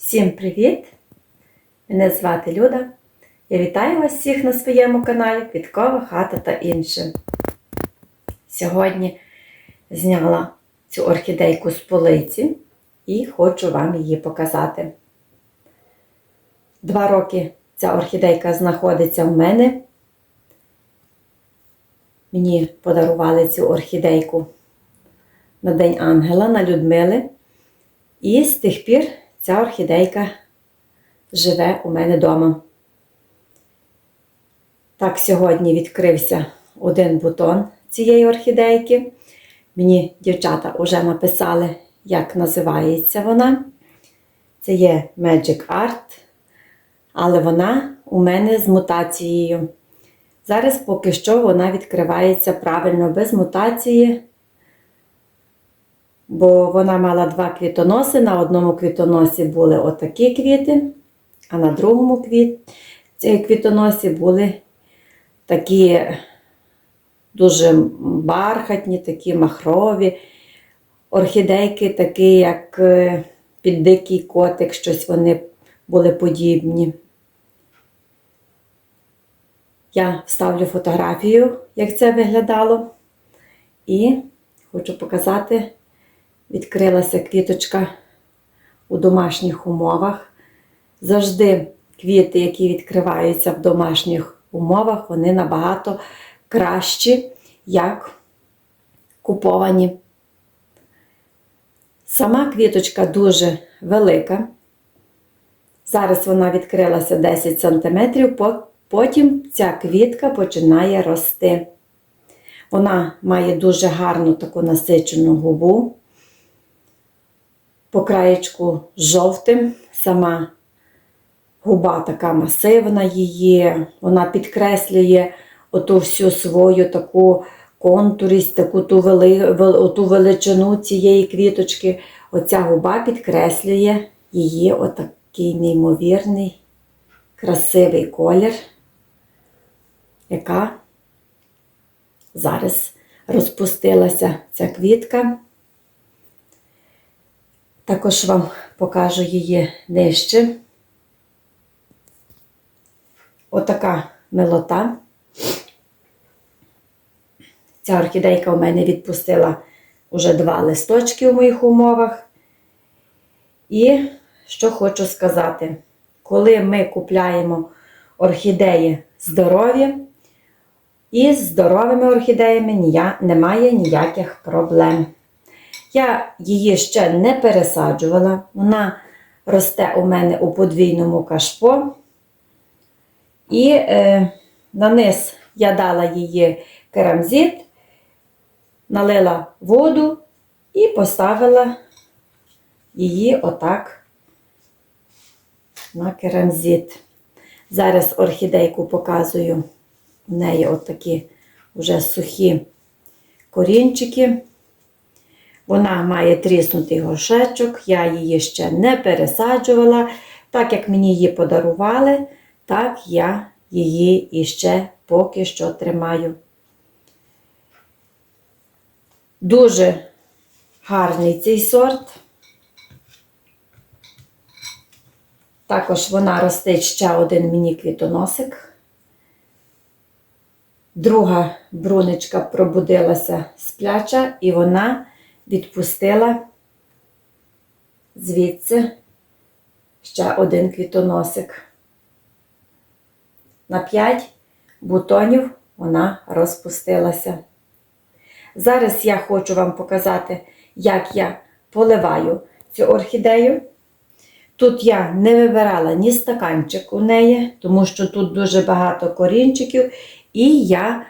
Всім привіт! Мене звати Люда. Я вітаю вас всіх на своєму каналі Квіткова хата та інше. Сьогодні зняла цю орхідейку з полиці і хочу вам її показати. Два роки ця орхідейка знаходиться в мене. Мені подарували цю орхідейку на День Ангела на Людмили. І з тих пір ця орхідейка живе у мене вдома. Так, сьогодні відкрився один бутон цієї орхідейки. Мені дівчата вже написали, як називається вона. Це є Magic Art, але вона у мене з мутацією. Зараз поки що вона відкривається правильно без мутації бо вона мала два квітоноси. На одному квітоносі були отакі квіти, а на другому квіт... квітоносі були такі дуже бархатні, такі махрові, орхідейки, такі, як е, під дикий котик, щось вони були подібні. Я вставлю фотографію, як це виглядало, і хочу показати відкрилася квіточка у домашніх умовах. Завжди квіти, які відкриваються в домашніх умовах, вони набагато кращі, як куповані. Сама квіточка дуже велика. Зараз вона відкрилася 10 см, потім ця квітка починає рости. Вона має дуже гарну таку насичену губу по краєчку жовтим. Сама губа така масивна її, вона підкреслює оту всю свою таку контурість, таку ту, вели, ту величину цієї квіточки. Оця губа підкреслює її отакий неймовірний, красивий колір, яка зараз розпустилася ця квітка. Також вам покажу її нижче. Отака милота. Ця орхідейка у мене відпустила уже два листочки у моїх умовах. І що хочу сказати, коли ми купляємо орхідеї здорові, і з здоровими орхідеями немає ніяких проблем. Я її ще не пересаджувала. Вона росте у мене у подвійному кашпо. І е, на низ я дала її керамзит, налила воду і поставила її отак на керамзит. Зараз орхідейку показую. У неї отакі вже сухі корінчики. Вона має тріснутий горшечок, я її ще не пересаджувала. Так як мені її подарували, так я її іще поки що тримаю. Дуже гарний цей сорт. Також вона ростить ще один мені квітоносик. Друга брунечка пробудилася спляча, і вона відпустила звідси ще один квітоносик. На 5 бутонів вона розпустилася. Зараз я хочу вам показати, як я поливаю цю орхідею. Тут я не вибирала ні стаканчик у неї, тому що тут дуже багато корінчиків, і я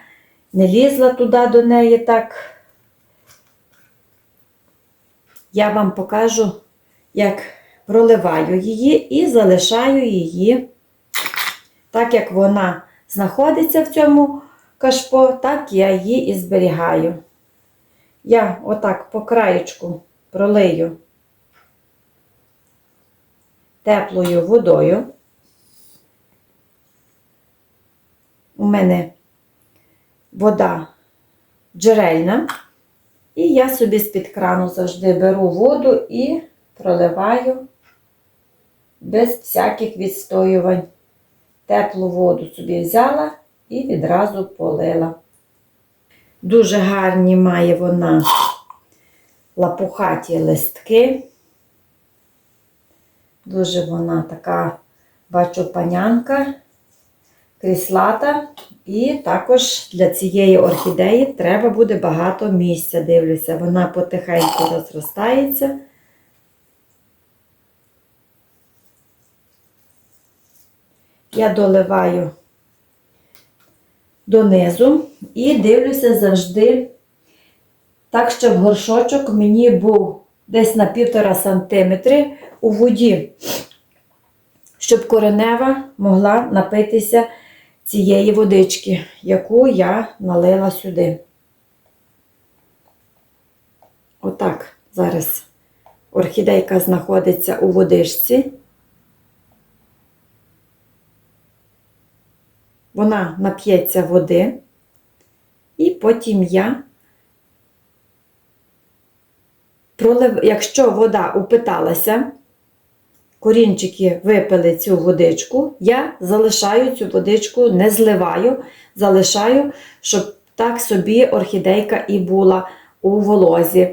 не лізла туди до неї так я вам покажу, як проливаю її і залишаю її, так як вона знаходиться в цьому кашпо, так я її і зберігаю. Я отак по краєчку пролию теплою водою. У мене вода джерельна. І я собі з-під крану завжди беру воду і проливаю без всяких відстоювань. Теплу воду собі взяла і відразу полила. Дуже гарні має вона лапухаті листки. Дуже вона така, бачу, панянка, кріслата. І також для цієї орхідеї треба буде багато місця, дивлюся. Вона потихеньку розростається. Я доливаю донизу і дивлюся завжди так, щоб горшочок мені був десь на півтора сантиметри у воді, щоб коренева могла напитися цієї водички, яку я налила сюди. Отак зараз орхідейка знаходиться у водичці. Вона нап'ється води, і потім я пролив, якщо вода упиталася, корінчики випили цю водичку, я залишаю цю водичку, не зливаю, залишаю, щоб так собі орхідейка і була у волозі.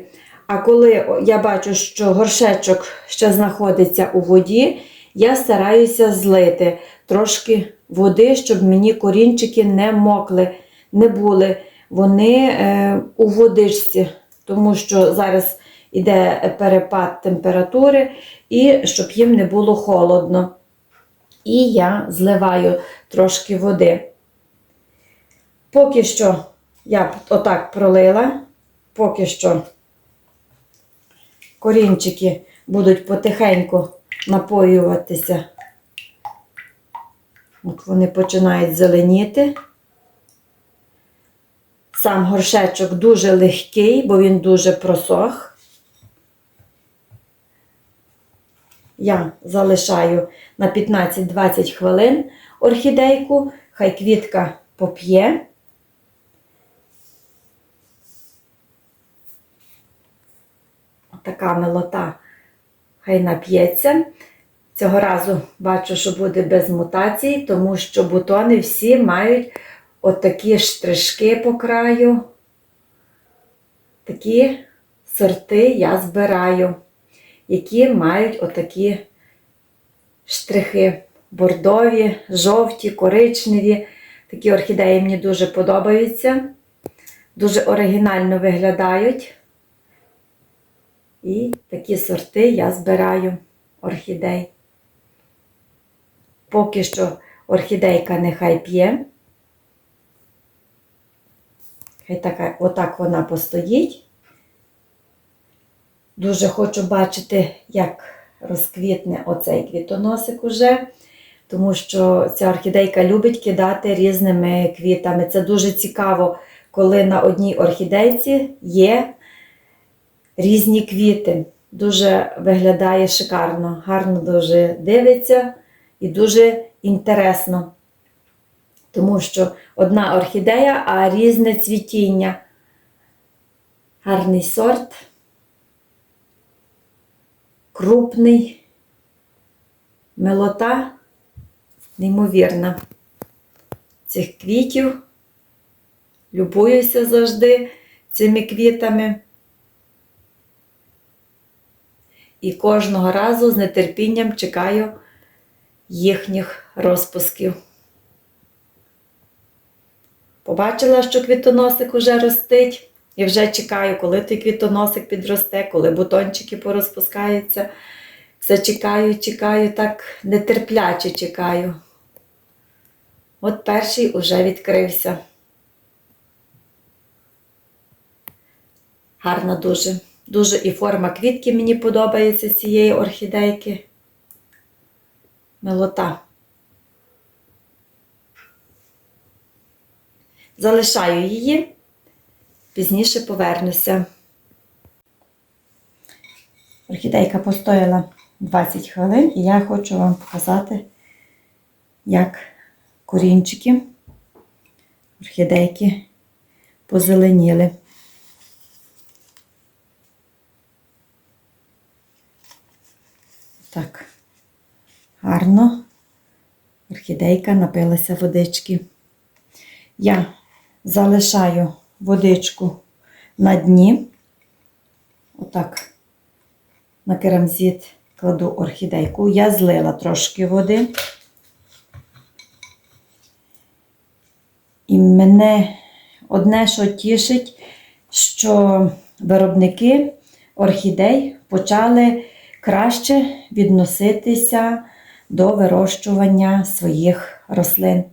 А коли я бачу, що горшечок ще знаходиться у воді, я стараюся злити трошки води, щоб мені корінчики не мокли, не були вони е, у водичці, тому що зараз іде перепад температури, і щоб їм не було холодно. І я зливаю трошки води. Поки що я отак пролила, поки що корінчики будуть потихеньку напоюватися. От вони починають зеленіти. Сам горшечок дуже легкий, бо він дуже просох. Я залишаю на 15-20 хвилин орхідейку, хай квітка поп'є. Така милота хай нап'ється. Цього разу бачу, що буде без мутацій, тому що бутони всі мають отакі штришки по краю. Такі сорти я збираю, які мають отакі штрихи бордові, жовті, коричневі. Такі орхідеї мені дуже подобаються. Дуже оригінально виглядають. І такі сорти я збираю орхідей. Поки що орхідейка нехай п'є. Хай така, отак вона постоїть. Дуже хочу бачити, як розквітне оцей квітоносик уже, тому що ця орхідейка любить кидати різними квітами. Це дуже цікаво, коли на одній орхідейці є різні квіти. Дуже виглядає шикарно, гарно дуже дивиться і дуже інтересно. Тому що одна орхідея, а різне цвітіння. Гарний сорт, крупний, милота, неймовірна. Цих квітів. Любуюся завжди цими квітами. І кожного разу з нетерпінням чекаю їхніх розпусків. Побачила, що квітоносик уже ростить, і вже чекаю, коли той квітоносик підросте, коли бутончики порозпускаються. Все чекаю, чекаю, так нетерпляче чекаю. От перший уже відкрився. Гарна дуже. Дуже і форма квітки мені подобається цієї орхідейки. Милота. Залишаю її, пізніше повернуся. Орхідейка постояла 20 хвилин, і я хочу вам показати, як корінчики орхідейки позеленіли. Так. гарно орхідейка напилася водички. Я залишаю водичку на дні. Отак на керамзит кладу орхідейку. Я злила трошки води. І мене одне, що тішить, що виробники орхідей почали краще відноситися до вирощування своїх рослин.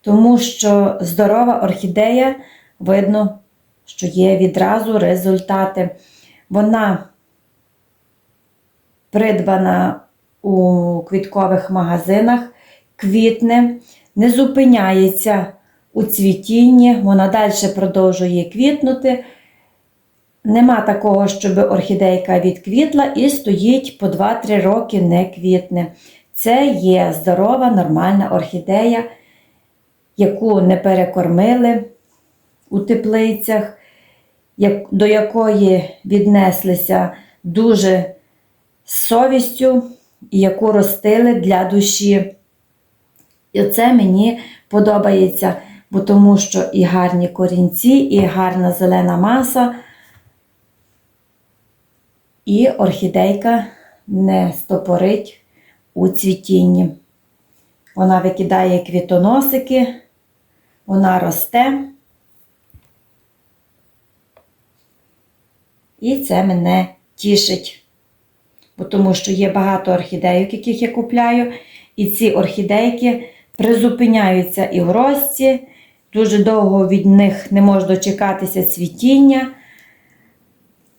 Тому що здорова орхідея, видно, що є відразу результати. Вона придбана у квіткових магазинах, квітне, не зупиняється у цвітінні, вона далі продовжує квітнути. Нема такого, щоб орхідейка відквітла і стоїть по 2-3 роки не квітне. Це є здорова, нормальна орхідея, яку не перекормили у теплицях, до якої віднеслися дуже з совістю, яку ростили для душі. І це мені подобається, бо тому що і гарні корінці, і гарна зелена маса, і орхідейка не стопорить у цвітінні. Вона викидає квітоносики, вона росте. І це мене тішить. Бо тому що є багато орхідейок, яких я купляю, і ці орхідейки призупиняються і в рості, дуже довго від них не можу дочекатися цвітіння.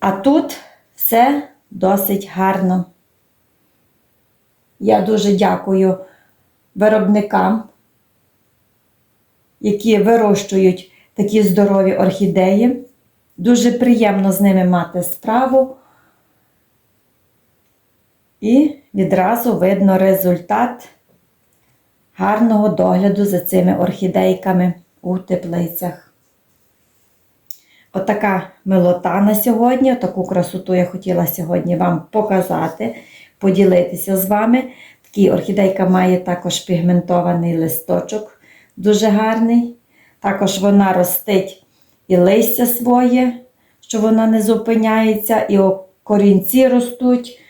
А тут все досить гарно. Я дуже дякую виробникам, які вирощують такі здорові орхідеї. Дуже приємно з ними мати справу. І відразу видно результат гарного догляду за цими орхідейками у теплицях. Отака милота на сьогодні, таку красоту я хотіла сьогодні вам показати, поділитися з вами. Такий орхідейка має також пігментований листочок, дуже гарний. Також вона ростить і листя своє, що вона не зупиняється, і корінці ростуть.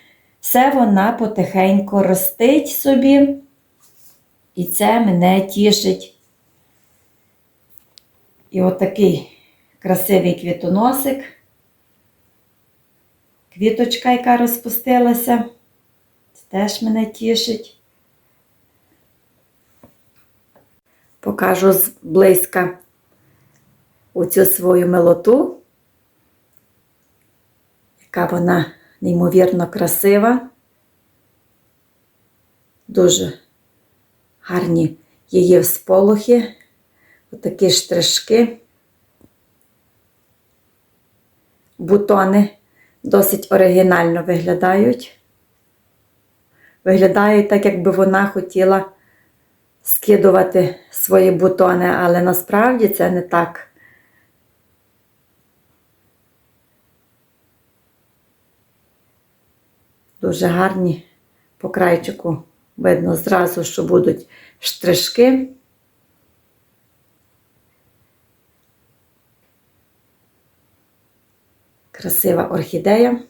Все вона потихеньку ростить собі. І це мене тішить. І отакий красивий квітоносик. Квіточка, яка розпустилася, це теж мене тішить. Покажу зблизька оцю свою милоту, яка вона неймовірно красива. Дуже гарні її всполохи, отакі штришки, бутони досить оригінально виглядають. Виглядають так, якби вона хотіла скидувати свої бутони, але насправді це не так. Дуже гарні по крайчику видно зразу, що будуть штришки. Красива орхідея.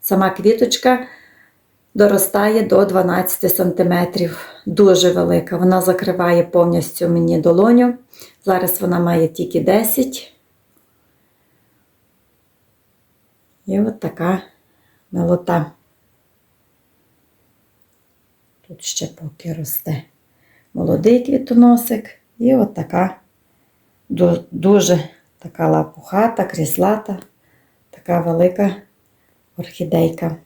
Сама квіточка доростає до 12 см. Дуже велика. Вона закриває повністю мені долоню. Зараз вона має тільки 10. І от така милота. Тут ще поки росте молодий квітоносик. І от така дуже така лапухата, кріслата, така велика орхідейка.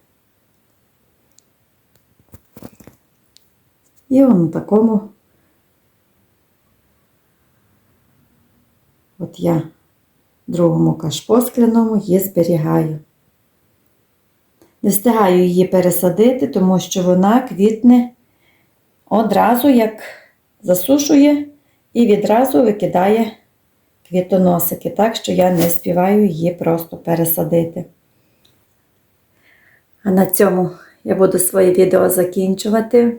І он у такому. От я другому кашпо скляному її зберігаю. Не встигаю її пересадити, тому що вона квітне одразу, як засушує, і відразу викидає квітоносики, так що я не співаю її просто пересадити. А на цьому я буду своє відео закінчувати.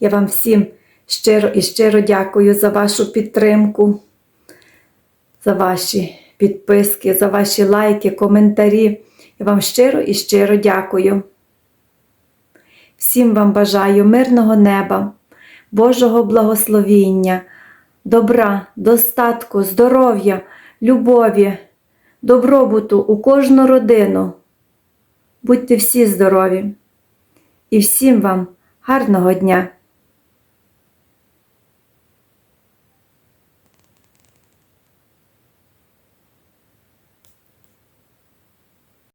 Я вам всім щиро і щиро дякую за вашу підтримку, за ваші підписки, за ваші лайки, коментарі. Я вам щиро і щиро дякую. Всім вам бажаю мирного неба, Божого благословіння, добра, достатку, здоров'я, любові, добробуту у кожну родину. Будьте всі здорові і всім вам гарного дня!